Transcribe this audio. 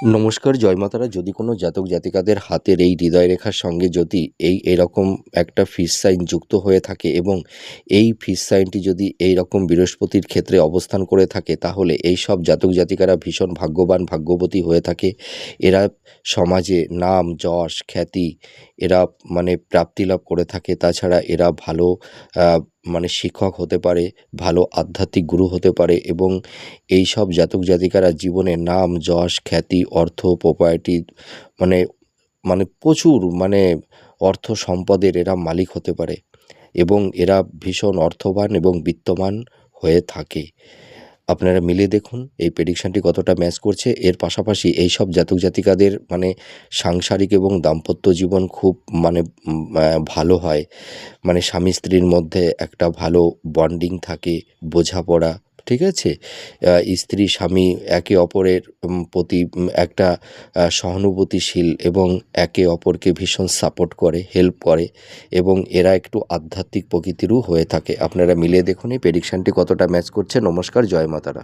নমস্কার, জয় মাতারা। যদি কোনো জাতক জাতিকাদের হাতের এই হৃদয় রেখার সঙ্গে যদি এই এরকম একটা ফিস সাইন যুক্ত হয়ে থাকে এবং এই ফিস সাইনটি যদি এই রকম বৃহস্পতির ক্ষেত্রে অবস্থান করে থাকে, তাহলে এই সব জাতক জাতিকারা ভীষণ ভাগ্যবান, ভাগ্যবতী হয়ে থাকে। এরা সমাজে নাম, যশ, খ্যাতি, এরা মানে প্রাপ্তি লাভ করে থাকে। তাছাড়া এরা ভালো মানে শিক্ষক হতে পারে, ভালো আধ্যাত্মিক গুরু হতে পারে এবং এই সব জাতক জাতিকারা জীবনে নাম, যশ, খ্যাতি, অর্থ প্রপার্টি মানে মানে প্রচুর মানে অর্থ সম্পদের এরা মালিক হতে পারে এবং এরা ভীষণ অর্থবান এবং বিত্তমান হয়ে থাকে। আপনারা মিলে দেখুন এই প্রেডিকশানটি কতটা ম্যাচ করছে। এর পাশাপাশি এই সব জাতক জাতিকাদের মানে সাংসারিক এবং দাম্পত্য জীবন খুব মানে ভালো হয়। মানে স্বামী স্ত্রীর মধ্যে একটা ভালো বন্ডিং থাকে, বোঝাপড়া ঠিক আছে? স্ত্রী, স্বামী একে অপরের প্রতি একটা সহানুভূতিশীল এবং একে অপরকে ভীষণ সাপোর্ট করে হেল্প করে এবং এরা একটু আধ্যাত্মিক প্রকৃতিরও হয়ে থাকে। আপনারা মিলে দেখুন এই প্রেডিকশানটি কতটা ম্যাচ করছে। নমস্কার, জয় মাতারা।